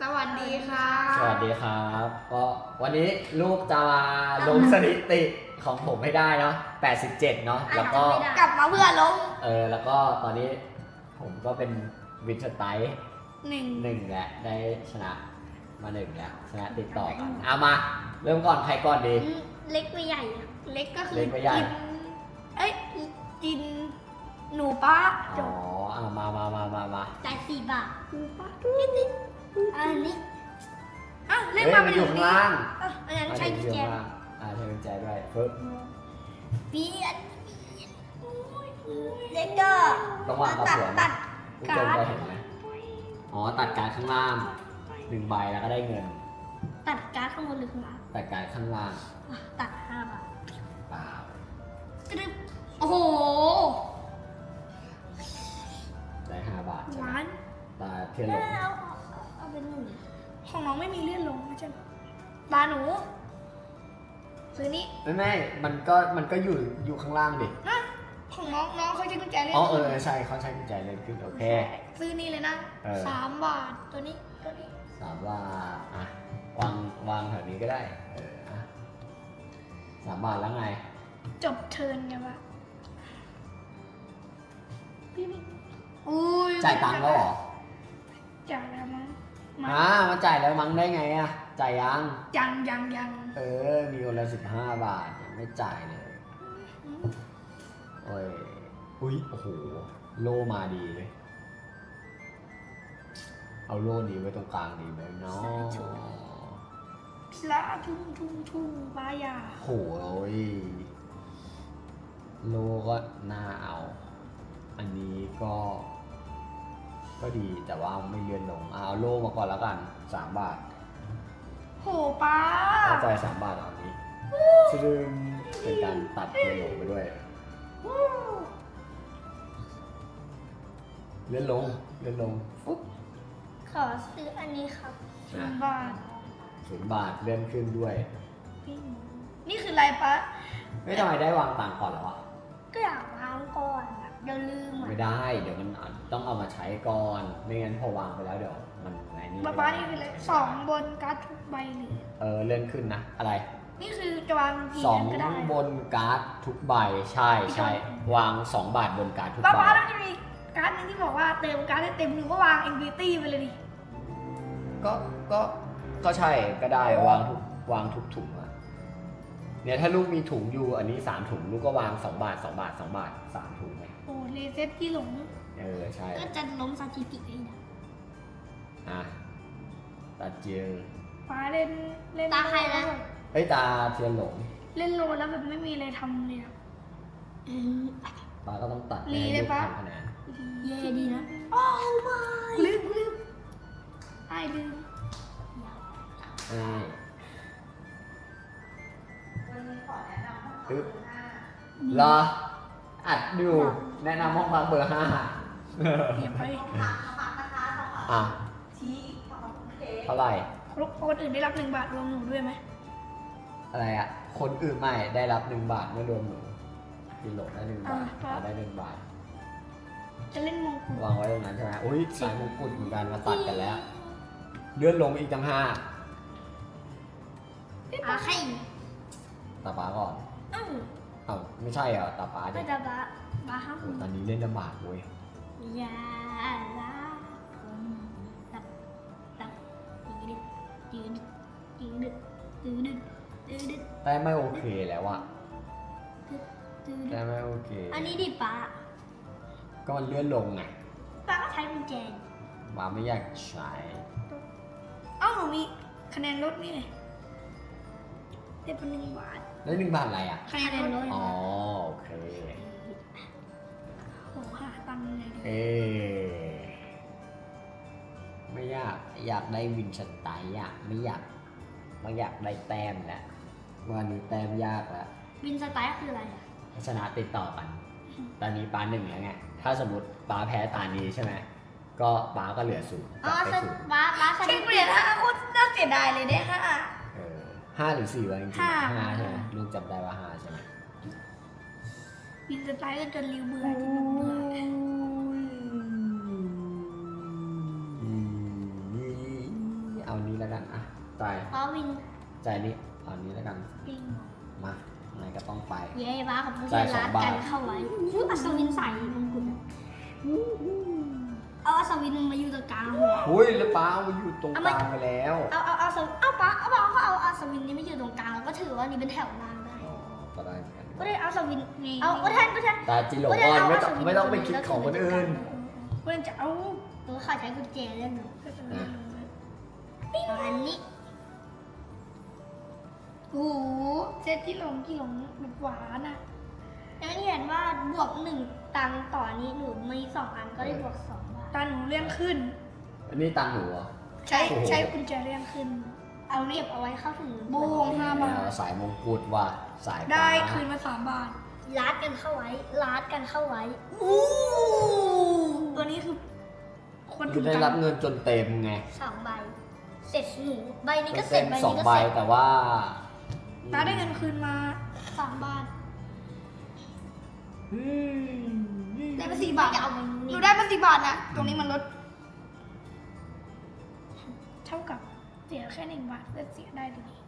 สวัสดีค่ะ สวัสดีครับก็วันนี้ลูกจะมาลงสถิติของผมให้ได้เนาะ87 เนาะ แล้วก็ กลับมาเพื่อล้มเออ แล้วก็ตอนนี้ผมก็เป็นวินเทอร์ไตหนึ่งหนึ่งแล้วได้ชนะมาหนึ่งแล้วชนะติดต่อกันเอามา เริ่มก่อนใครก่อนดี เล็กไปใหญ่อะเล็กก็คือเล็กไปใหญ่ กินเอ้ยกินหนูป้าจอ๋อบเอามามามามามาจ่ายสี่บาทหนูป้านิดนิด อันนี้อะเล่เฮ้นยมามัเป็นนอยู่ข้างล่างอะอันนั้นมาใช่ถึงกุญอยู่แจข้างล่างอ่าใช้กุญแจด้วยปึ๊บเปลี่ยนเล็กก็ต้องวางกับตัดหัวตันะดคุณเจมเคยเห็นไหมอ๋อตัดการดข้างล่างหนึ่งใบแล้วก็ได้เงิน ตัดการ์ดข้างบนหรือข้างล่างตัดการดข้างล่างอะตัดห้าบาทเปล่ากรึบโอ้ ไม่มีเลื่อนลงนะจ๊ะตาหนู ซื้อนี่ไม่ไม่มันก็มันก็อยู่อยู่ข้างล่างดินะของน้องน้องเขาใช้กุญแจเลื่อนอ๋อเออใช่เขาใช้กุญแจเลยขึ้นโอเค ซื้อนี่เลยนะเออ สามบาทตัวนี้ตัวนี้สามบาทอะวางวางแถวนี้ก็ได้เอออะสามบาทแล้วไง จบเทิร์นไงวะพี่พี่อุ้ยจ่ายตังค์แล้วเหรอจ่ายแล้วมั้งมา อ่ามาจ่ายแล้วมั้งได้ไงอะ จ่ายยัง ยังยังยังเออ มีคนละสิบห้าบาทยังไม่จ่ายเลย โอ้ย อุ้ย โอ้โห โลมาดีเลย เอาโล่นี้ไว้ตรงกลางดีไหมเนาะละทุ่งทุ่งทุ่งบายาโหยโลก็น่าเอา อันนี้ก็ ก็ดีแต่ว่าไม่เลื่อนลงอะเอาโลมาก่อนแล้วกันสามบาทโหป้าเอาจ่ายสามบาทเอาอันนี้ซึ่งเป็นการตัดเลื่อนลงไปด้วย เลื่อนลงเลื่อนลงฟุ๊บขอซื้ออันนี้ครับอะบาทศูนย์บาทเลื่อนขึ้นด้วย นี่คืออะไรปะไม่ทำไมได้วางตังค์ก่อนเหรอวะก็อยากวางก่อนอะ เดี๋ยวลืมอะไม่ได้ เดี๋ยวมันต้องเอามาใช้ก่อน ไม่งั้นพอวางไปแล้วเดี๋ยวมันไหนนี่ป้าป้านี่คืออะไรสองบนการ์ดทุกใบหรือเออเลื่อนขึ้นนะ อะไร นี่คือจะวางกี่สองก็ได้บนการ์ดทุกใบ ใช่ใช่วางสองบาทบนการ์ดทุกป้าใบป้าต้องจะมีการ์ดหนึงที่บอกว่าเติมการ์ดให้เต็มหนูก็วาง Infinity ไปเลยดิก็ ก็ ก็ใช่ก็ได้วางทุกวางทุกถุงอะเนี่ยถ้าลูกมีถุงอยู่อันนี้สามถุงลูกก็วางสองบาทสองบาทสองบาทสามถุงไหมโอ้ เลเซตที่หลง เออใช่ก็จะล้มสถิติเลยนะอะตัดเจลป้าเล่นเล่นตาใครนะเอ้ยตาเทียนหลง เล่นโลแล้วแบบไม่มีอะไรทำเลยอะปาก็ต้องตัดลีให้เลยลูกปะทำคะแนนเย่ดีนะ โอ้ไม่ลืมลืมไอ้ลืมใช่ปึ๊บรออัดอยู่แนะนำห้องพักเบอร์ห้าเก็บไปอะเท่าไหร่คนอื่นได้รับหนึ่งบาทรวมหนูด้วยไหมอะไรอะ คนอื่นไม่ได้รับหนึ่งบาทไม่รวมหนูกิโลได้หนึ่งบาทเราได้หนึ่งบาท จะเล่นมงกุฎวางไว้ตรงนั้นใช่ไหมอุ้ยสายมงกุฎเหมือนกันมาตัดกันแล้ว เลื่อนลงอีกจังห้าอาใครตาป้าก่อนอ้าวเอ้าไม่ใช่เหรอตาป้าดิไม่จะบา บาห้าโอ้ตอนนี้เล่นลำบากเว้ยอย่าละผมตับตับยืดยืดยืดยืดยืดแต่ไม่โอเคแล้วอะยืดแต่ไม่โอเค อันนี้ดิป้าก็มันเลื่อนลงไงป้าก็ใช้กุญแจป้าไม่อยากใช้เอ้าหนูมีคะแนนลดนี่ไงได้เป็นหนึ่งบาทแล้วหนึ่งบาทอะไรอะคะแนนลดอ๋อโอเคโอ้ หาตังค์ยังไงดีเอ๊ไม่อยากอยากได้วินชันไตอะไม่อยากไม่อยากได้แต้มแล้ววันนี้แต้มยากแล้ววินสไตล์คืออะไรอะชนะติดต่อกัน ตอนนี้ป้าหนึ่งแล้วไงถ้าสมมติป้าแพ้ตานี้ใช่ไหมก็ป้าก็เหลือศูนย์กอ๋ลัอบไปสศูนย์ป้าป้าสเช็ถิคติเปลี่ยนห้าโคตรน่าเสียดายเลยได้ห้า เออห้าหรือสี่วะจริงๆห้า ห้าใช่ไหมลูกจำได้ว่าห้าใช่ไหมวินสไตล์ก็จนริวเบื่อจนเบื่อ จ่ายป้าวินจ่ายนี่เอาอันนี้แล้วกันปิงมาไหนก็ต้องไป เย้ป้ากับผู้จ่าชายยสอรังดบาทกันเข้าไว้อุ๊ยอัศวินใส่มงกุฎอะเอาอัศวินมาอยู่ตรงกลางหัวอุ้ยแล้วป้ามาอยู่ตรงเอากมาลางไปแล้วเอาเอาเอาสวินเอาป้าเอาป้าเขาเอาอัศวินนี้มาอยู่ตรงกลางแล้วก็ถือว่านี่เป็นแถวล่างได้อ๋อก็ได้เหมือนกันก็ได้เอาอัศวินเอาก็แทนก็แทนตาจิโร่ก่อนไม่ต้องไม่ต้องไปคิดของคนอื่นเพื่อนจะเอาหรือเขาใช้กุญแจเล่นหนูก็จะไม่รู้เลยเอาอันนี้ โอ้โหเซตที่หลงที่หลงแบบหวานอะแล้วนี่เห็นว่าบวกหนึ่งตังค์ต่อนี้หนูมีสองอันก็ได้บวกสองบาทตาหนูเลื่อนขึ้น อันนี้ตังค์หนูเหรอ ใช้โอ้โห ใช้กุญแจเลื่อนขึ้น เอาเรียบเอาไว้เข้าถึงโบงห้าบาท เอสายมงกุฎว่ะสายฟ้าได้คืนมาสามบาทลาดกันเข้าไว้ลาดกันเข้าไว้ อู้ตัวนี้คือคนคืถูอกได้ตัรับงค์เงินจนเต็มไงสองใบ เสร็จหนู ใบนี้ก็ก็เสร็เต็จมใบสองนี้ก็ใบเสร็จแต่ว่า ตาได้เงินคืนมาสองบาทอืมได้มาสี่บาทจะเอาใบหนี้นูได้มาสี่บาทนะตรงนี้มันลด เท่ากับเสียแค่หนึ่งบาทเพื่อเสียได้ตรงนี้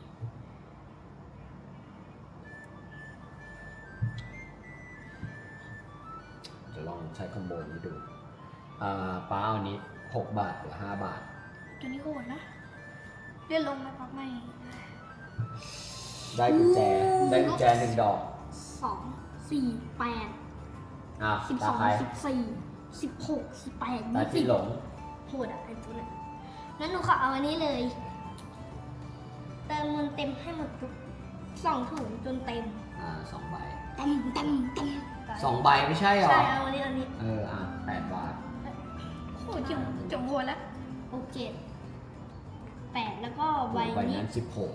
จะลองใช้คอมโบนี้ดูอ่าป้าเอาอันนี้หกบาทหรือห้าบาท ตัวนี้โหดนะ เลื่อนลงนะครับไม่ ได้กุญแจ ได้กุญแจหนึ่งดอกสองสี่แปดอะสิบตาสองใครสิบสี่สิบหกสิบแปดตายี่จิสิบหลงโหดอะไอ้ตัวนั้นงั้นหนูขอเอาอันนี้เลย เติมเงินเต็มให้หมดทุกสองถุงจนเต็มอ่าสองใบเต็มเต็มเต็มสองใบไม่ใช่เหรอ ใช่เอาอันนี้อันนี้เอออะแปดบาทโหดจงจงโหดแล้วโอเคแปดแล้วก็ใบใบนี้นั้นสิบหก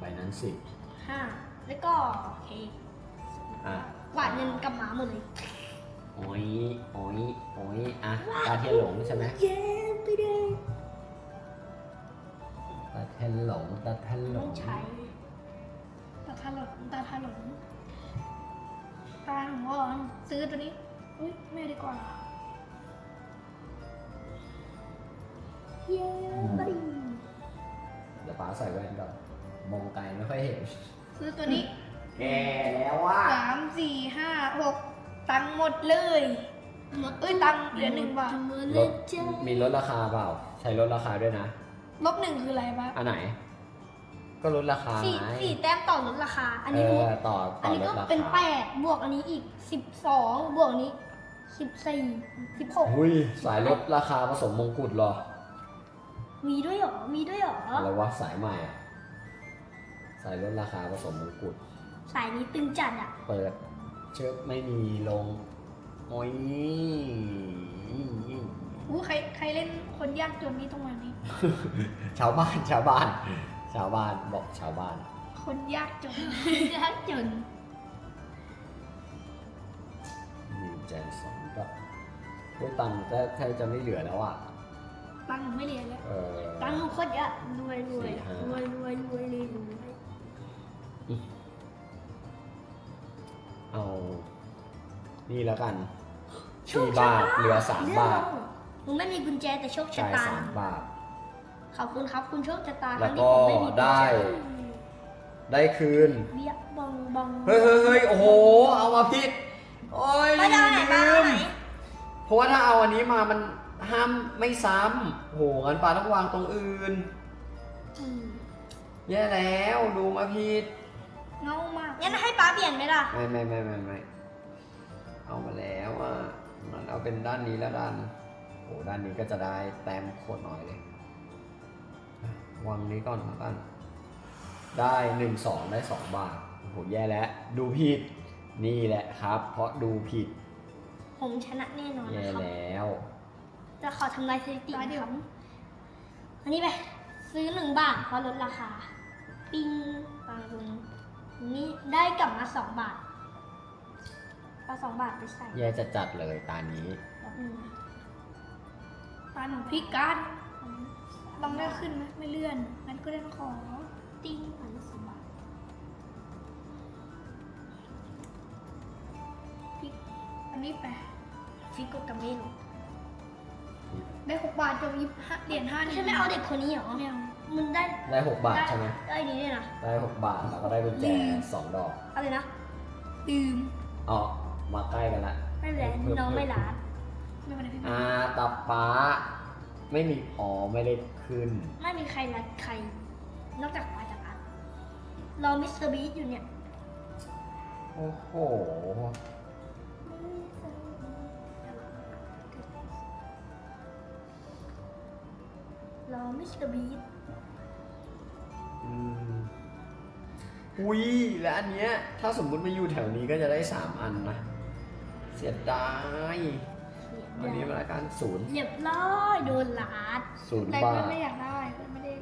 ใบนั้นสิบห้าแล้วก็โอเคอะกวาดเงินกลับหมาหมดเลยโอ้ยโอ้ยโอ้ยอะตาเทียนหลงใช่ไหมเย้ไปเลยตาเทียนหลงตาเทียนหลต้องงใช้ตาทาหลงตาทาหลงตาหนูอ่อนซื้อตัวนี้อุ้ยไม่ดีกว่าเย้ไป เดี๋ยวป้าใส่แว่นก่อน มองไกลไม่ค่อยเห็นซื้อตัวนี้แกแล้วว่า สามสี่ห้าหกตังค์หมดเลยเอ้ยตังค์เหลือหนึ่งบาทลดมีลดราคาเปล่า ใช้ลดราคาด้วยนะ ลบหนึ่งคืออะไรบ้างอันไหน ก็ลดราคาสี่ไงสี่แต้มต่อลดราคา อันเอนี้อต่ออัต่นอนี้ลก็ดราเป็นแปคาดบวกอันนี้อีกสิบสองบวกอันนี้สิบสี่สิบหกอุ้ยสายลดราคาผสมมงกุฎเหรอมีด้วยเหรอมีด้วยเหรอ อะไรวะสายใหม่อะ สายลดราคาผสมมงกุฎสายนี้ตึงจัดอะ เปิด เชิบไม่มีลง โอ้ยอู้ใครใครเล่นคนยากจนนี่ต้องมานี้ ชาวบ้านชาวบ้าน ชาวบ้านบอกชาวบ้าน คนยากจน ยากจนมีแจนสองก็ด้วยตังค์แทบแทบจะไม่เหลือแล้วอะ ตังค์หนูไม่เรียนแล้ว เออ ตังค์โคตรเยอะรวยรวยสี่ห้ารวยรวยรวยรวยรวย เอา นี่แล้วกันสี่บาทเหลือสามบาทหนูไม่มีกุญแจแต่โชคชะจ่ายตาสามบาท ขอบคุณครับคุณโชคชะตาแล้วทั้งก็ที่ผมไม่มีกุญแจได้ ได้คืน เบี้ยบองบองเฮ้ยเฮ้ยเฮ้ยโอ้โห เอามาผิด โอ้ยไม่ได้ไหนบ้าลืมไหนเพราะว่าถ้าเอาอันนี้มามันห้ามไม่ซ้ำโหงั้นปลาต้องวางตรงอื่น อืมแย่แล้ว ดูมาผิด เงามากงั้นให้ป้าเปลี่ยนไหมล่ะ ไม่ไม่ไม่ไม่ไม่เอามาแล้วอะมันเอาเป็นด้านนี้แล้วกันโอ้ด้านนี้ก็จะได้แต้มโคตรน้อยเลย วางนี้ก่อนแล้วกันได้หนึ่งสองได้สองบาทโอ้โหแย่แล้ว ดูผิดนี่แหละครับ เพราะดูผิดผมชนะแน่นอนแย่นะครับ แล้ว จะขอทำลายสถิตินะครับอันนี้ไป ซื้อหนึ่งบาทเพราะลดราคา ปิ้งปังตรง นี้ได้กลับมาสองบาทเอาสองบาทไปใส่แย่จะจัดเลยตานี้แป๊บนึงนะตาหนูพลิกการลองได้ขึ้นไหมไม่เลื่อนงั้นก็ได้มาขอติ้งอันละสองบาทพลิกอันนี้ไปฟิกกดกับเมนได้หกบาทจบยิบห้าเหรียญห้าใช่ไหมเอาเด็กคนนี้เหรอ ไม่เอา มันได้ได้หกบาทใช่ไหมได้นี้เนี่ยนะได้หกบาทแล้วก็ได้กุญแจสองดอกอะไรนะลืมอ๋อมาใกล้กันละไม่เป็นไรน้องไม่ล้านไม่เป็นไรพี่อ่าตับป้า ไม่มีอ๋อไม่ได้ขึ้น ไม่มีใครรัดใคร นอกจากปาจากอันรอมิสเตอร์บีอยู่เนี่ยโอ้โหรอมิสเตอร์บีอืม อุ้ยแล้วอันเนี้ย ถ้าสมมุติมาอยู่แถวนี้ก็จะได้สามอันนะ เสียดายอันนี้มาละกันศูนย์เรียบร้อยโดนลาดศูนย์แต่บาก็ทไม่อยากได้ก็ไม่ได้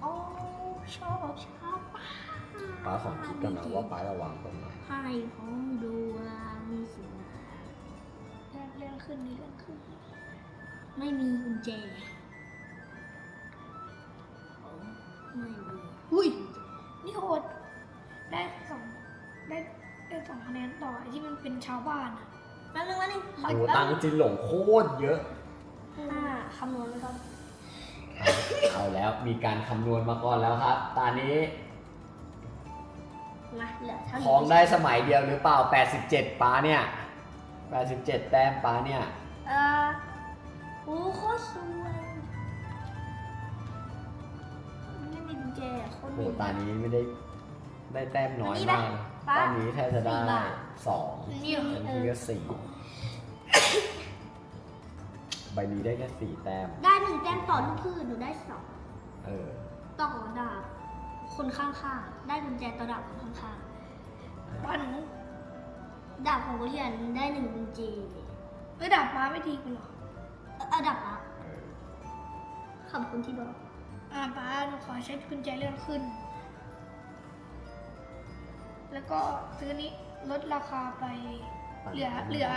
โอ้ชอบชอบป้าขอคิดกันนะว่าป้าจะวางตรงไหนให้ผมดูว่ามีสินะ เลื่อนเลื่อนขึ้นนี่เลื่อนขึ้น ไม่มีกุญแจไม่มีอุ้ยนี่โหดได้สองได้ได้สองคะแนนต่อไอ้ที่มันเป็นชาวบ้านอะแป๊บนึงแป๊บนึงขอโอ้แป๊ตับงนึงค์จินหลงโคตรเยอะ อ่าคำนวณไปก่อนเอาแล้วมีการคำนวณมาก่อนแล้วครับ ตอนนี้มาเหลือเท่านี้ ของได้สมัยเดียวหรือเปล่า 87ป้าเนี่ย 87 แต้มป้าเนี่ย เออโอ้โคตรสวยไม่มีกุญแจอะโคตรโหดีตอนนี้ไม่ได้ได้แต้มน้อยมากป้าตอนนี้แทบจะได้สี่บาทสองนี่เหรออันนี้ก็สี่ใบนี้ได้แค่สี่แต้ม ได้หนึ่งแต้มต่อลูกพืชหนูได้สองเออ ต่อดาบคนข้างๆ ได้กุญแจต่อดาบคนข้างบ้านหนูๆ ดาบของกุเรียนได้หนึ่งกุญแจเอ้ยดาบม้าไม่ดีกูเหรอเอ่อเอาดาบละเออขอบคุณที่บอก อ่าป้าหนูขอใช้กุญแจเลื่อนขึ้น แล้วก็ซื้อนี้ลดราคาไป เหลือเหลือ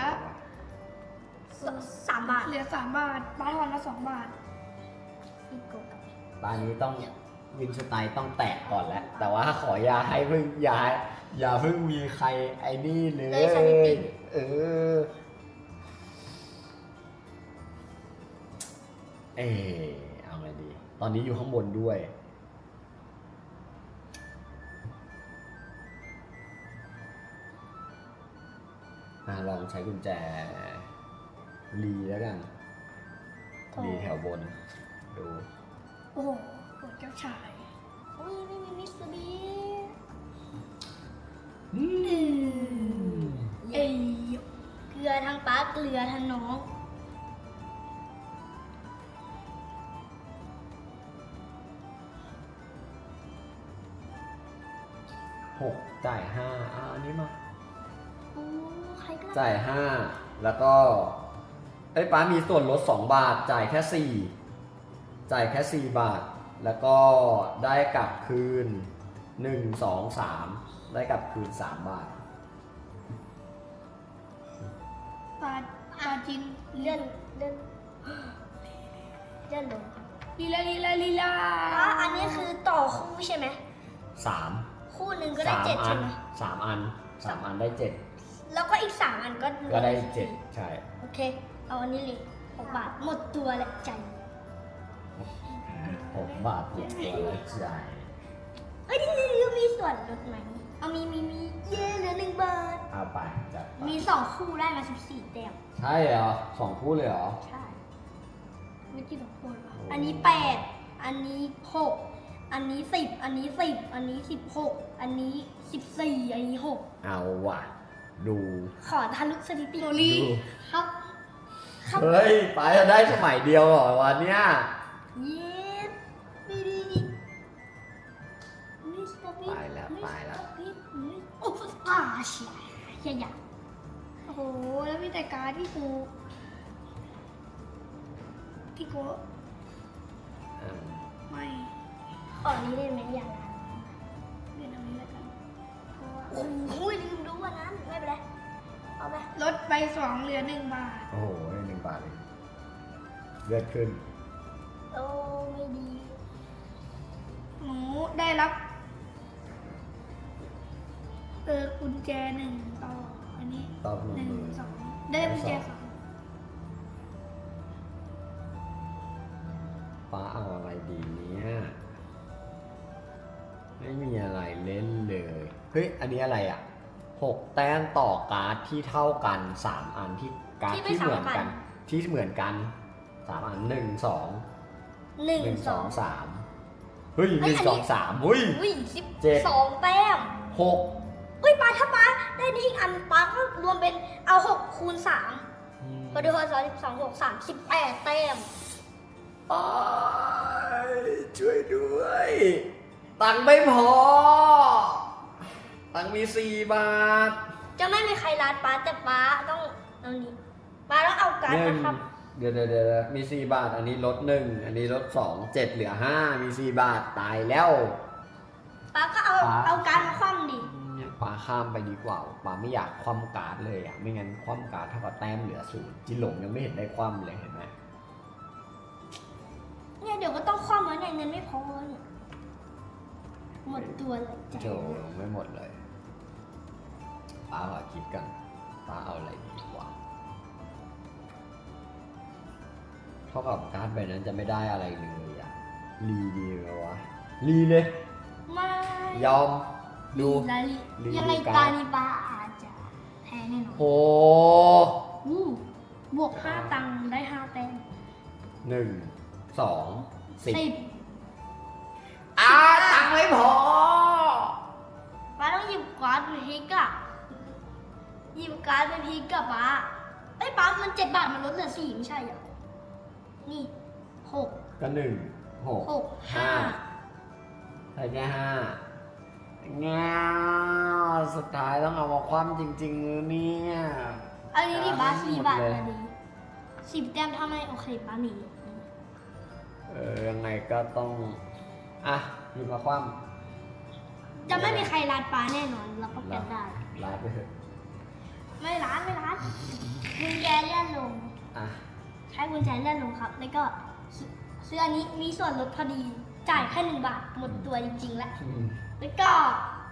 สสามบาทเหลือสามบาทป้าทอนมาสองบาทอีกกดกับตอนนี้ต้องวินสไตล์ต้องแตกก่อนแล้ว แต่ว่าขออย่าให้เพิ่งอย่า อย่าเพิ่งมีใครไอ้นี่เลยเออ เออเอาไงดี ตอนนี้อยู่ข้างบนด้วยอะลองใช้กุญแจรีแล้วกันรีแถวบน ดู โอ้โหปวดเจ้าชายอุ้ยไม่มีมิสเตอร์บี เอ้ยเกลือทั้งป้าเกลือทั้งน้อง หกจ่ายห้าอ่าอันนี้มา โอ้ใครก็ได้จ่ายห้าแล้วก็เอ้ยป้ามีส่วนลดสองบาท จ่ายแค่สี่จ่ายแค่สี่บาท แล้วก็ได้กลับคืนหนึ่งสองสาม ได้กลับคืนสามบาท ปลาปลาจินเลื่อนเลื่อนเลื่อนลงลีลาลีลาลีลาอะอันนี้คือต่อคู่ใช่ไหม สามคู่หนึ่งก็ได้สามเจ็ดอัใช่นไหมสามอันสามอันได้เจ็ดแล้วก็อีกสามอันก็ก็ได้เจ็ดใช่ โอเค เอาอันนี้เลยหกบาทหมดตัวแล้วใจหกบาทหมดตัวแล้วจ่ายเอ้ยนี่นี่นี่มีส่วนลดไหม เอามีมีมีเย้เหลือหนึ่งบาทเอาไปจัดไปมีสองคู่ได้มาสิบสี่แต้มใช่เหรอสองคู่เลยเหรอ ใช่ไม่กี่สองคนปะอันนี้แปดอันนี้หกอันนี้สิบอันนี้สิบอันนี้สิบหกอันนี้สิบสี่อันนี้หกเอาว่ะ ดูขอทะลุสถิติโนลี่ดูครับครับเฮ้ยป้าจะได้สมัยเดียวเหรอวันเนี้ยเย้ ป่าเชียยยาโอ้โห แล้วมีแต่การที่กู ที่กูอืมไม่ขอนี้ได้ไหมอย่างนั้นเรียนเอานี้แล้วกันเพราะว่าโอ้โหลืมดูวันนั้น ไม่เป็นไร เอาไปลดไปสองเหลือหนึ่งบาท โอ้โหได้หนึ่งบาทเลยเลือดขึ้น โอ้ไม่ดี หนูได้รับ เออกุญแจหนึ่งต่ออันนี้ตอบหนึ่งหนึ่งหมื่นสองได้กุญแจสองป้าเอาอะไรดีเนี่ยไม่มีอะไรเล่นเลย เฮ้ย อันนี้อะไรอะหกแต้มต่อการ์ดที่เท่ากันสามอันที่การ์ดที่ไม่ที่เหมือนสามอักันนที่เหมือนกันสามอันหนึ่งสองหนึ่งหนึ่งสสอองง สามเฮ้ยหเฮ้ยนึ่งอันสนี้องสามเฮ้ย อุ้ยสิบเจ็ด สองแต้มหก เฮ้ยปาถ้าปาได้นี่อีกอันปาก็รวมเป็นเอาหกคูณสามพอดีพอสองสิบสองหกสามสิบแปดแต้มอ้ายช่วยด้วย ตังค์ไม่พอ ตังค์มีสี่บาท จะไม่มีใครรัดปาแต่ปาต้องเอานี้ปาต้องเอาการ์ดหนึ่งนะครับ เดี๋ยวเดี๋ยวเดี๋ยวมีสี่บาท อันนี้ลดหนึ่งอันนี้ลดสองเจ็ดเหลือห้ามีสี่บาทตายแล้วปาก็เอาปาเอาการ์ดมาคว่ำดิเนี่ย ปาข้ามไปดีกว่าปาไม่อยากคว่ำการ์ดเลยอะไม่งั้นคว่ำการ์ดเท่ากับแต้มเหลือศูนย์จิหลงยังไม่เห็นได้คว่ำเลยเห็นไหมเนี่ยเดี๋ยวก็ต้องคว่ำแล้วเนี่ยเงินไม่พอเนี่ยหมดตัวเลยใจโจไม่หมดเลยปาขอคิดกันปาเอาอะไรดีวะเท่ากับการ์ดใบนั้นจะไม่ได้อะไรเลยอะรีดีไหมวะรีเลยไม่ยอม ดู ลาลิรีวิวยังไงการ์ด ตาลีบาอาจจะแพ้แน่นอนโหอู้บวกห้าตังค์ได้ห้าแต้มหนึ่งสองสิบสิบอ้าตังค์ไม่พอ ป้าต้องหยิบการ์ดไปพลิกอะหยิบการ์ดไปพลิกกับป้าไอ้ยป้ามันเจ็ดบาทมันลดเหลือสี่ไม่ใช่เหรอนี่หกก็หนึ่งหกหกห้าใช่แค่ห้า เงาสุดท้ายต้องเอามาคว่ำจริงๆเนี่ยอันนี้ดิป้าสี่บาทหมดเลยพอดีสิบแต้มถ้าไม่โอเคป้าหนีเออยังไงก็ต้อง อะหยิบมาคว่จะไม่มีใครรัดป้าแน่นอนเราประกันได้ำลาไปเถอะไม่ร้านไม่ร้านกุญแจเลื่อนลงอะใช้กุญแจเลื่อนลงครับ แล้วก็ซื้ออันนี้มีส่วนลดพอดีจ่ายแค่หนึ่งบาทหมดตัวจริงๆแล้วอืม แล้วก็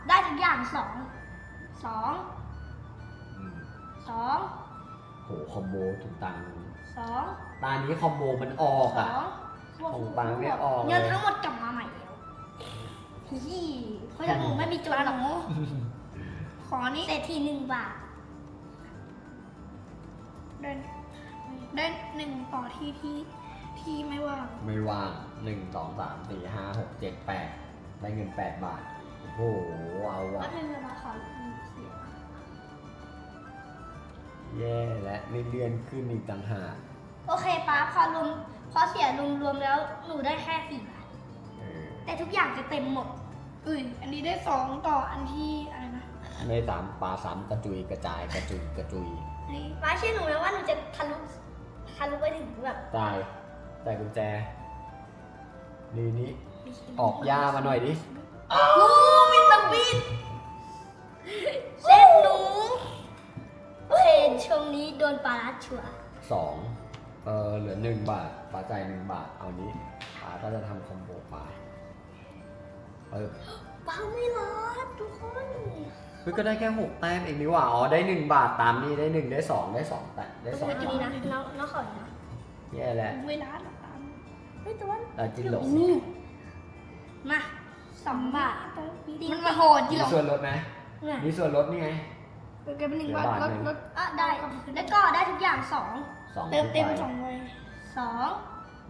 ได้ทุกอย่างสองสองอืมสองโหคอมโบถูกตังค์สองตานี้คอมโบมันออกสอะ องของปังไม่ออกเลย เงินทั้งหมดกลับมาใหม่แล้วฮี่เพราะฉะนั้นหนูไม่มีจนหรอกขอนี้เศรษฐีหนึ่งบาทได้ได้หนึ่งต่อที่ที่ที่ไม่ว่างไม่ว่างหนึ่งสองสามสี่ห้าหกเจ็ดแปดได้เงินแปดบาท โอ้โหเอาว่ะก็เป็นเวลาขอเสียแย่และไม่เลื่อนขึ้นอีกต่างหากโอเคป้าพอรวมพอเสียรวมๆแล้วหนูได้แค่สี่บาทเออแต่ทุกอย่างจะเต็มหมด อุ้ยอันนี้ได้สองต่ออันที่อะไรนะไม่สามปลาสามกระจุยกระจายกระจุยกระจุยอันนี้ป้าเชื่อหนูไหมว่าหนูจะทะลุทะลุไปถึงแบบตายใส่กุญแจนี่นี้ออกย่ามาหน่อยดิ โอ้มิสเตอร์ บีนเล่นหนูโอเคช่วงนี้โดนปลาลัดชัวร์สองเออเหลือหนึ่งบาทปลาจ่ายหนึ่งบาท เอานี้ปลาก็จะทำคอมโบปลาเออปลาไม่รัดทุกคนเฮ้ยก็ได้แค่หกแต้มเองนี่หว่าอ๋อได้หนึ่งบาทตามนี้ได้หนึ่งได้สองได้สองแต้มได้สองอันบานี้ทนะน้องน้องขอนะแย่แล้วเวลาหลับตามเฮ้ยแตัวาแต่จินหลง มา สองบาท มันมาโหดจริงมีเหรอส่วนลดไหมเนี่ยมีส่วนลดนี่ไงเออแกเป็นหนึ่งบาทเดี๋ยวบาทลดหนึ่งลดอะได้ แล้วก็ได้ทุกอย่างสองสองเติมเต็มขึ้นไปสองใบสอง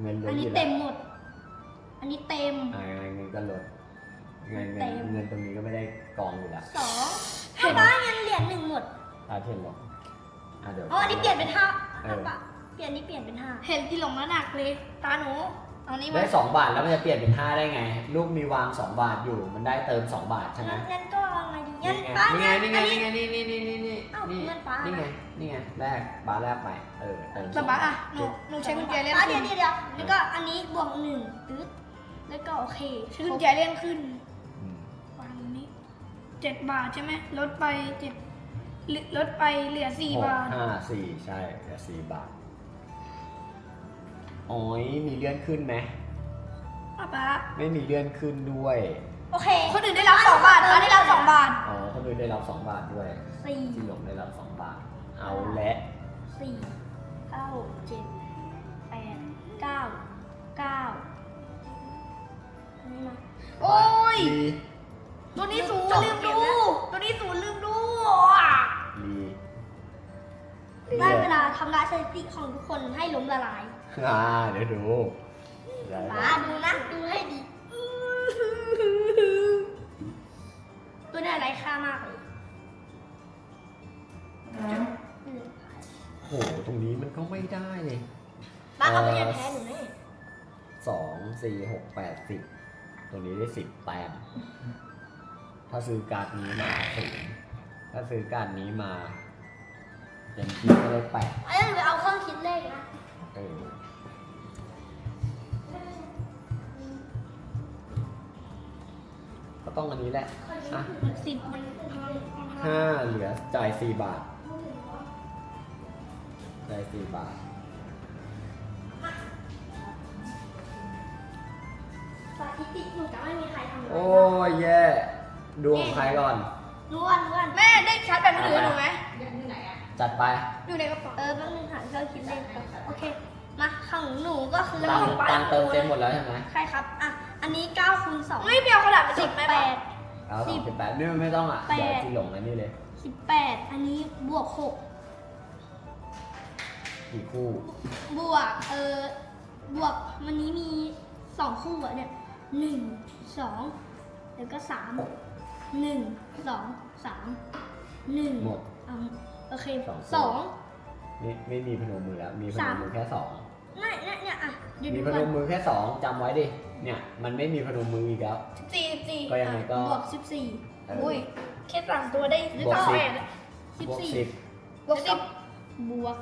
เงินลดอันนี้ยู่แล้วเต็มหมด อันนี้เต็ม อ่าเงินก็ลดเงินเงิเต็นมเงินตรงนี้ก็ไม่ได้กองอยู่แล้วสองถ้าบ้านยังเหรียญหนึ่งหมดอาเทนลงอะเดี๋ยว อ๋ออันนี้เปลี่ยนเป็นห้าเออ ห้าบาทเปลี่ยนนี้เปลี่ยนเป็นห้าเห็นที่หลงแล้วหนักเลย ตาหนู เอานี้มาได้สองบาทแล้วมันจะเปลี่ยนเป็นห้าได้ไง ลูกมีวางสองบาทอยู่ มันได้เติมสองบาทใช่ไหมงั้นงั้นก็เอาไงดีงั้นนี่ไงป้านี่ไงงั้นี่ไงอันี่ไงนี่นี่นี่นี่นี่เอ้านี่เงินป๊านี่ไงนี่ไงแรกบาทแรกไปเออเติมสป๊าองป๊าอะหนูหนูใช้กุญแจเลื่อนป้าขึ้เดี๋ยวนเดี๋ยวเดี๋ยวแล้วก็อันนี้บวกหนึ่งตึ๊ดแล้วก็โอเคใช้กุญแจเลื่อนขึ้นอืมวางนี้เจ็ดบาทใช่ไหมลดไปเจ็ดเหลือลดไปเหลือสี่หกบาท ห้าสี่ใช่เหลือสี่บาท โอ้ยมีเลื่อนขึ้นไหมป๊าป๊าไม่มีเลื่อนขึ้นด้วย โอเคคนอื่นได้รับสองบาทตาได้รับสองบาทอ๋อคนอื่นได้รับสองบาทด้วยสี่จินหลงได้รับสองบาท เอาและสี่เก้าเจ็ดแปดเก้าเก้าอันนี้มาโอ้ยลีตัวนี้ศูนย์ลืมดู ตัวนี้ศูนย์ลืมดูลีได้เวลาทำลายสถิติของทุกคนให้ล้มละลาย อ่าเดี๋ยวดูได้ป้าดูนะดูให้ดี ตัวเนี้อะไรค่ามากเลยอืมโห ตรงนี้มันก็ไม่ได้เลยป้าเอาไปเรียนแพ้หนูแน่สองสี่หกแปดสิบตรงนี้ได้สิบแต้ม ถ้าซื้อการ์ดนี้มาศูนย์ถ้าซื้อการ์ดนี้มาเต็มที่ก็ได้แปดเอ้ยหรือเอาเครื่องคิดเลขนะเออ ต้องอันนี้แหละอะสิบมันห้าเหลือจ่ายสี่บาทจ่ายสี่บาทสถิติหนูจะไม่มีใครทำเลยโอ้ยแย่ดวงใครก่อนล้วนล้วนแม่ได้ชาร์จแบตมือถือหนูไหมจัดไปอยู่ในกระเป๋าเออแป๊บนึงหาเครื่องคิดเลขก่อนโอเคมาของหนูก็คือตังค์ตังค์เติมเต็มหมดแล้วใช่ไหมใช่ครับอะ อันนี้9คูณ2 ไม่เปียวกระดาษมาสิสิบบไหมแปป้าดเอาสสิอบงสิบแปดนี่ไม่ต้องอะแปด เดี๋ยวจีหลงอันนี้เลยสิบแปดอันนี้บวกหกกี่คู่บวก เออบวกวันนี้มีสองคู่อะเนี่ยหนึ่งสองแล้วก็สามหนึ่งสองสามหนึ่งหมด อะโอเคสองคู่สองนี่ไม่มีพนมมือแล้ว มีพนสามมมือแค่สองเนี่ยเนี่ยเนี่ยอะเดี๋ยวมีดูพก่นอนมมือแค่สองจำไว้ดิ เนี่ยมันไม่มีพนมมืออีกแล้วสี่สี่ก็ยังไงก็บวกสิบสี่เอออุ้ยแค่สามตัวได้หรือบวกเก้าสิบ แปดสิบบวกสี่สิบบวกสิบบวก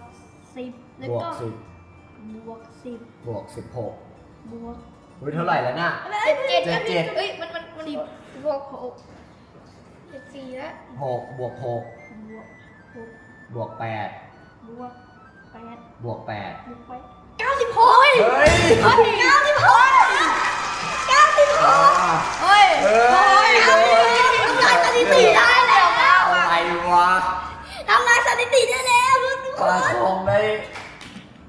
สิบแล้วบวกก็สิบบวกสิบบวกสิบหกบวกอุ้ยเท่าไหร่แล้วน่ะ เจ็ดเจ็ดเจ็ดเจ็ด เอ้ยมันมันมันบวกหกเจ็ดสี่แล้วหกบวกหกบวกหกบวกแปดบวกแปดบวกแปดบวกไป เก้าสิบหกเฮ้ยเฮ้ยเก้าสิบหกเก้าสิบหกเฮ้ยเฮ้ยเก้าสิบหกทำลายสถิติได้แล้วอะไรวะทำลายสถิติได้แล้วทุกคปลานคองได้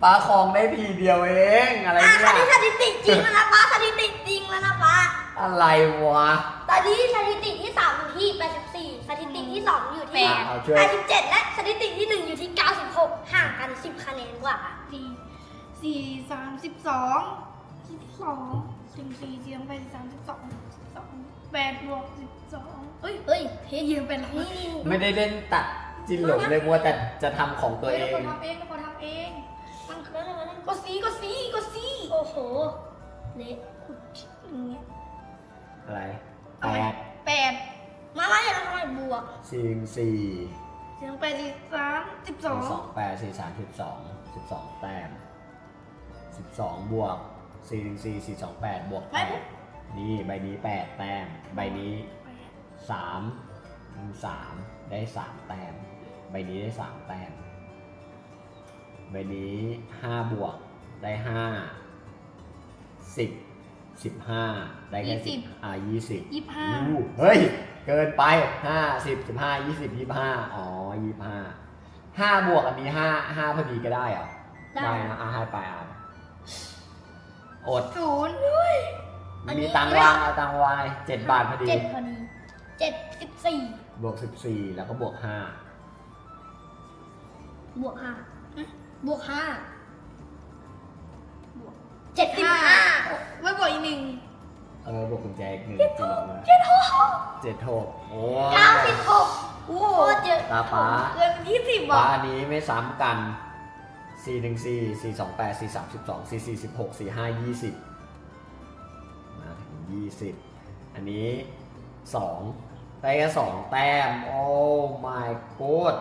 ปลาคองได้ทีเดียวเองอะไรอะเนี่อันนี้สถิติจริงแล้วนะป้าสถิติจริงแล้วนะป้าอะไรวะ ตอนนี้สถิติที่สามอยู่ที่แปดสิบสี่สถิติที่สองอยู่ที่อะเอาช่วย แปดสิบเจ็ดและสถิติที่หนึ่งอยู่ที่เก้าสิบหกห่างกันสิบคะแนนกว่าสี่ สี่สามสิบสองสิบสองสี่สี่เสียงไปสามสิบสองสิบสองแปดบวกสิบสองเอ้ยเฮ้ยเฮ้ยยืมเป็นไรนี่นี่ไม่ได้เล่นตัดจินหลงเลยมัวแต่จะทำของตัวเอฮ้ยงราทำเองเราทำเอง มันแล้วแล้วแล้วก็สีก็สีก็สีโอ้โหเละอย่างเงี้ยอะไรเอาแปไหมดแปดมาไม่แล้วทำไมบวกสี่สี่เสียงแปดสี่สามสิบสอง สองแปดสี่สามสิบสองสิบสองแต้ม สิบสองบวกสี่หนึ่งสี่สี่สองแปดบวกแปดนี่ใบนี้แปดแต้ม ใบนี้แปดสามสามได้สามแต้ม ใบนี้ได้สามแต้ม ใบนี้ห้าบวกได้ห้าสิบสิบห้าได้แค่สิบอ่ายี่สิบยี่สิบห้าอู้เฮ้ย เกินไปห้าสิบสิบห้ายี่สิบยี่ห้าอ๋อยี่ห้าห้าบวกอันนี้ห้าห้าพอดีก็ได้เหรอได้นะอ่าให้ไปอ่าน อด ศูนย์เฮ้ยอันนี้ มีตังค์วางเอาตังค์วางเจ็ดบาทพอดี เจ็ดพอดีเจ็ดสิบสี่บวกสิบสี่แล้วก็บวกห้าบวกห้าบวกห้าบวกเจ็ดสิบห้าไม่บอกอีกหนึ่งเออบวกกุญแจอีกหนึ่งจีหลงเจ็ดหกเจ็ดหกโอ้เก้าสิบหกโอ้โคตรเยอะตาป้าเกินยี่สิบป้าอะอันนี้ไม่ซ้ำกัน สี่หนึ่งสี่สี่สองแปดสี่สามสิบสองสี่สี่สิบหกสี่ห้ายี่สิบมาถึงยี่สิบอันนี้สองได้แค่สองแต้ม โอ้ my god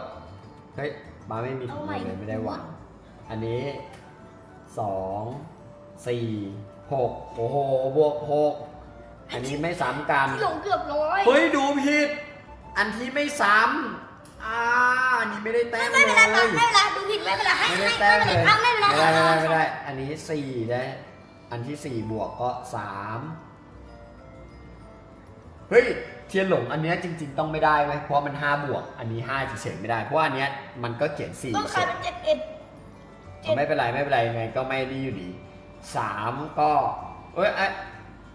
เฮ้ยป้าไม่มีถุงมือเลยไม่ได้วางอันนี้สองสี่หกโอ้โห บวกหกอันนี้ไม่ซ้ำกัน ที่หลงเกือบร้อย เฮ้ย ดูผิด อันที่ไม่ซ้ำ อ่าอันนี้ไม่ได้แต้มเลไม่ยเป็นไรไม่เป็นไรดูผิดไม่เป็นไรให้ไม่ให้ได้แต้มเลยไม่เป็นไรไม่ไม่ได้เป็นไรไม่ได้ไม่ได้ อันนี้สี่ได้ อันที่สี่บวกก็สามเฮ้ยเทียนหลงอันเนี้ยจริง ๆ ต้องไม่ได้ไหมเพราะมัน5บวก อันนี้5เฉยๆไม่ได้ เพราะว่าอันเนี้ยมันก็เขียน4ต้องขายเป็นเจ็ดเอ็ดไม่เป็นไรไม่เป็นไรยังไงก็ไม่ดีอยู่ดีสามก็เอ้ยเอ้ย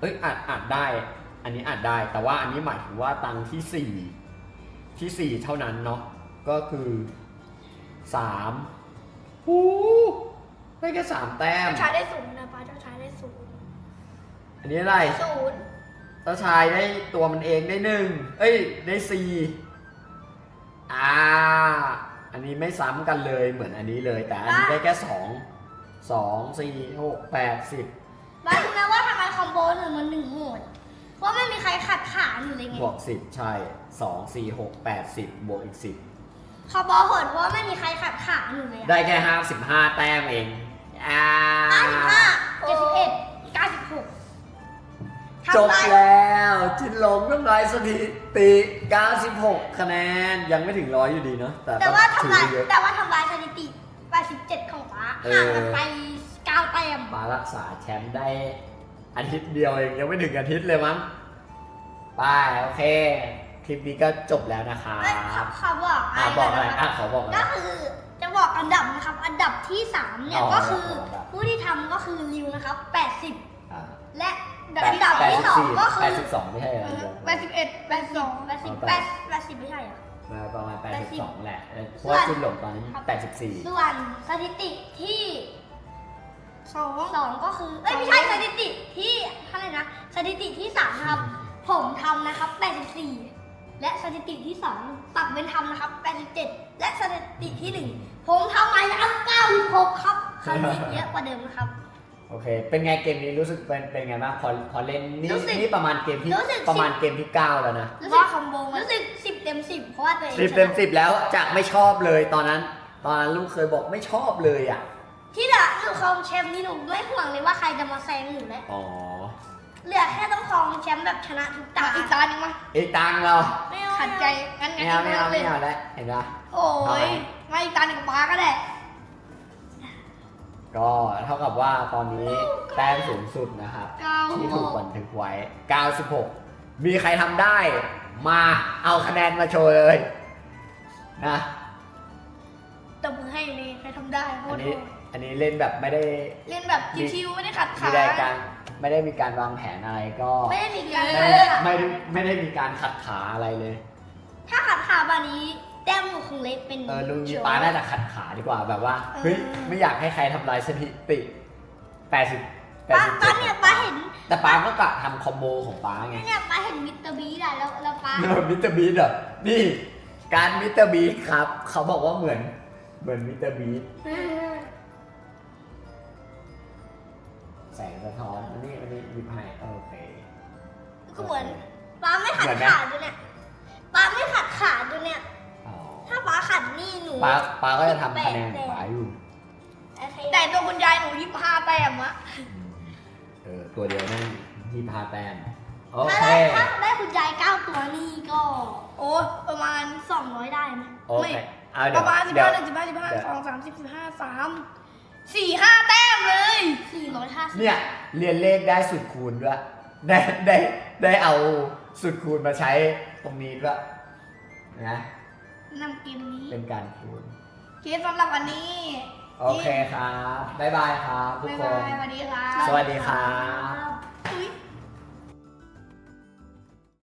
เอ้ยอาจอาจได้ อันนี้อาจได้ แต่ว่าอันนี้หมายถึงว่าตังค์ที่สี่ ที่สี่เท่านั้นเนาะก็คือสามหูได้แค่สามแต้มใช้ได้ศูนย์นะป้าเจ้าใช้ได้ศูนย์อันนี้อะไรศูนย์เจ้าชายได้ตัวมันเองได้หนึ่งเอ้ยได้สี่อ่า อันนี้ไม่ซ้ำกันเลยเหมือนอันนี้เลย แต่อันนี้ได้แค่สองสองสี่หกแปดสิบบ้านรู้ไหมว่าทำไมคอมโบหนึ่งมันหนึ่งโหมด เพราะไม่มีใครขัดขาหนูเลยไงบวกสิบใช่สองสี่หกแปดสิบบวกอีกสิบคอมโบโหดเพราะว่าไม่มีใครขัดขาหนูเลยอะได้แค่ห้าสิบห้าแต้มเองอ่าเก้าสิบห้าเจ็ดสิบเอ็ดเก้าสิบหกจบแล้วจินหลงทำลายสถิติ 96 คะแนนยังไม่ถึงร้อยอยู่ดีเนาะแต่แต่ก็ว่าถืทำอลายว่าเยอะแต่ว่าทำลายสถิติ87ของป้าเออห่างกันไป9แต้มมารักษาแชมป์ได้ อาทิตย์เดียวเองยังไม่ถึงอาทิตย์เลยมั้งไปโอเค คลิปนี้ก็จบแล้วนะคะเอ้ยเขาเขาบอกอะบอกอะไรนะอะคะขอบอกอะไร ก็คือจะบอกอันดับนะครับ อันดับที่3เนี่ยอ๋อก็คืออันดับ ผู้ที่ทำก็คือริวนะครับ80อ่าและแปดอันดับแปดที่สิบสี่2ก็คืแปอดสิบสองไม่ใช่เหรอแปดสิบเอ็ดแปดสอง80 80 80ไม่ใช่เหรอมาประมาณแปดสิบ82แหละเออเพราะว่าจินหลงตอนนี้ครับ84ส่วนสถิติที่ สองสองก็คือเอ้ยไม่ใช่สถิติที่เท่าไหร่นะสถิติที่สามนะครับ ผมทำนะครับ84และสถิติที่2ตักเป็นทำนะครับ87และสถิติที่1ผมทำมาแล้ว96ครับคราวนี้เยอะกว่าเดิมนะครับ โอเค เป็นไงเกมนี้รู้สึกเป็นเป็นไงบ้างพอพอเล่นนี่รู้สึกนี่ประมาณเกมที่รู้สึก ประมาณเกมที่9แล้วนะรู้สึกคอมโบรู้สึก10เต็ม10เพราะว่าตัวเองสิบชนะเต็มสิบแล้วจากไม่ชอบเลยตอนนั้น ตอนนั้นลูกเคยบอกไม่ชอบเลยอะ ที่เหลือหนูครองแชมป์นี่หนูไม่ห่วงเลยว่าใครจะมาแซงหนูแล้วอ๋อ เหลือแค่ต้องครองแชมป์แบบชนะทุกตาตาอีกตาหนึ่งมาอีกตังเราไม่เอาขัดใจงั้นไม่งั้นเอาไม่เอาเลไม่ยเอาแล้วเห็นปะ โอ้ยมาอีกตาหนึ่งกับป้าก็ได้ก็เท่ากับว่าตอนนี้แต้มสูงสุดนะครับ เก้าที่ถูกบันทึกไว้ 96 มีใครทำได้ มาเอาคะแนนมาโชว์เลยนะ ตบมือให้เลยใครทำได้โคอันตรนี้ อันนี้เล่นแบบไม่ได้เล่นแบบชิวๆไม่ได้ขัดไม่ขาได้การไม่ได้มีการวางแผนอะไรก็ไม่ได้มีการไม่ขัได้ดขาไม่ได้ไม่ได้มีการขัดขาอะไรเลย ถ้าขัดขาบานี้แต้มหนูคงเล็กเป็นเออลุงยีป้าน่าจะขัดขาดีกว่าแบบว่าเฮ้ยไม่อยากให้ใครทำลายสถิติ80ป้าป้าเนี่ย87ป้าเห็น แต่ป้าก็กะทำคอมโบของป้าไงเนี่ยป้าเห็นมิสเตอร์บีได้แล้วแล้วป้าเนมิสเตอร์บีทเหรอนี่การมิสเตอร์บีทครับ เขาบอกว่าเหมือนเหมือนมิสเตอร์บีท แสงสะท้อนอันนี้อันนี้หยิบให้โอเคก็เหมือนป้าไม่ขัดเหมือนไหมขาด้วยเนี่ยป้าไม่ขัดขาด้วยเนี่ย อ๋อถ้าป้าขัดนี่หนูป้าป้าก็จะทำคะแนนของป้าอยู่โอเคแต่ตัวคุณยายหนูยี่สิบห้าแต้มอะเออตัวเดียวนั่นยี่พาแต้มโอถ้าเค ได้ถ้าได้คุณยายเก้าตัวนี่ก็ โอ้ประมาณสองร้อยได้ไหมโอเคเอาปเดี๋ยวระมาณสิบเดี๋ยวห้าหนึ่งสิบห้าสิบห้าเดี๋ยวสองสามสิบสิบห้าสาม สี่ห้าแต้มเลยสี่ร้อยห้าสิบเนี่ยเรียนเลขได้สุดคูณด้วยได้ได้ได้เอาสุดคูณมาใช้ตรงนี้ด้วยนะนำเกมนี้เป็นการคูณเคสสำหรับวันนี้โอเคครับบ๊ายบายครับทุกบ๊ายคบานยสวัสดีครับ สวัสดีครับ